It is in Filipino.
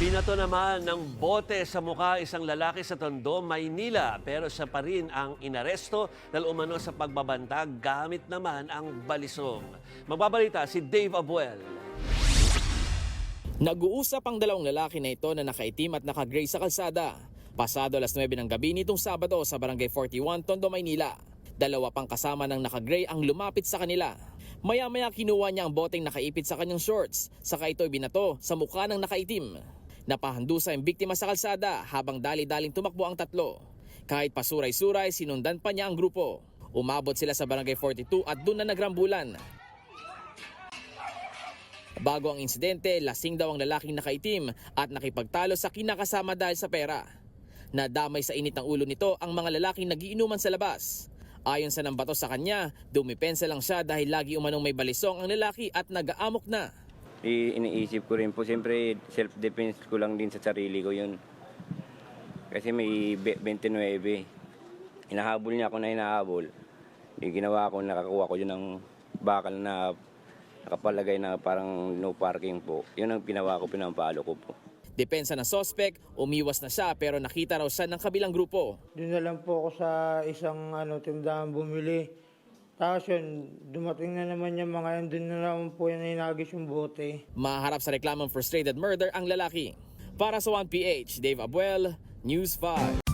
Binato naman ng bote sa mukha isang lalaki sa Tondo, Maynila. Pero siya pa rin ang inaresto dahil umano sa pagbabantag gamit naman ang balisong. Magbabalita si Dave Abuel. Nag-uusap ang dalawang lalaki na ito na nakaitim at naka-gray sa kalsada. Pasado alas 9 ng gabi nitong Sabado sa Barangay 41, Tondo, Maynila. Dalawa pang kasama ng naka-gray ang lumapit sa kanila. Maya-maya kinuha niya ang boteng nakaipit sa kanyang shorts, saka ito binato sa mukha ng nakaitim. Napahandusa ang biktima sa kalsada habang dali-daling tumakbo ang tatlo. Kahit pasuray-suray, sinundan pa niya ang grupo. Umabot sila sa Barangay 42 at doon na nagrambulan. Bago ang insidente, lasing daw ang lalaking nakaitim at nakipagtalo sa kinakasama dahil sa pera. Nadamay sa init ng ulo nito ang mga lalaking nagiinuman sa labas. Ayon sa nambato sa kanya, dumipensa lang siya dahil lagi umanong may balisong ang lalaki at nag-aamok na. I- iniisip ko rin po, siyempre self-defense ko lang din sa sarili ko yun. Kasi may be- 29. Hinahabol niya ako na hinahabol. Yung ginawa ko, nakakuha ko yun ng bakal na nakapalagay na parang no parking po. Yun ang pinawa ko, pinampalo ko po. Depensa ng sospek, umiwas na siya pero nakita raw siya ng kabilang grupo. Doon na lang po ako sa isang ano, tindahan bumili. Tapos yun, dumating na naman yung mga yan, doon na naman po yan inagis yung bote. Maharap sa reklamong frustrated murder ang lalaki. Para sa 1PH, Dave Abuel, News 5.